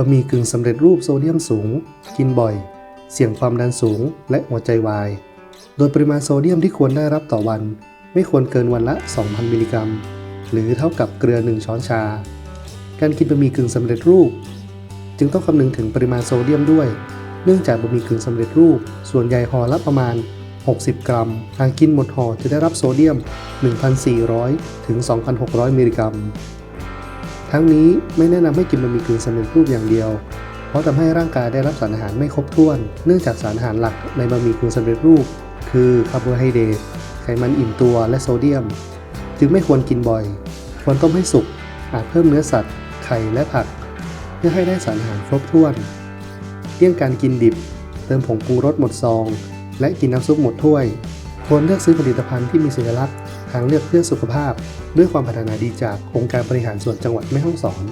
บะหมี่กึ่งสำเร็จรูปโซเดียมสูง กินบ่อย เสี่ยงความดันสูง และหัวใจวาย โดยปริมาณโซเดียมที่ควรได้รับต่อวัน ไม่ควรเกินวันละ 2,000 มิลลิกรัม หรือเท่ากับเกลือ 1 ช้อนชา การกินบะหมี่กึ่งสำเร็จรูป จึงต้องคำนึงถึงปริมาณโซเดียมด้วย เนื่องจากบะหมี่กึ่งสำเร็จรูป ส่วนใหญ่ห่อละประมาณ 60 กรัม หากกินหมดห่อจะได้รับโซเดียม 1,400 ถึง 2,600 มิลลิกรัม ทั้งนี้ไม่แนะนำให้กินบะหมี่กึ่งสำเร็จรูปอย่างเดียว เพราะทำให้ร่างกายได้รับสารอาหารไม่ครบถ้วน เนื่องจากสารอาหารหลักในบะหมี่กึ่งสำเร็จรูป คือคาร์โบไฮเดรตไขมันอิ่มตัวและโซเดียม จึงไม่ควรกินบ่อย ควรต้มให้สุกอาจเพิ่มเนื้อสัตว์ ไข่และผัก เพื่อให้ได้สารอาหารครบถ้วนเลี่ยงการกินดิบ เติมผงปรุงรสหมดซอง และกินน้ำซุปหมดถ้วย ควรเลือกซื้อผลิตภัณฑ์ที่มีสัญลักษณ์ทางเลือกเพื่อสุขภาพ ด้วยความพัฒนาดีจากองค์การบริหารส่วนจังหวัดแม่ฮ่องสอน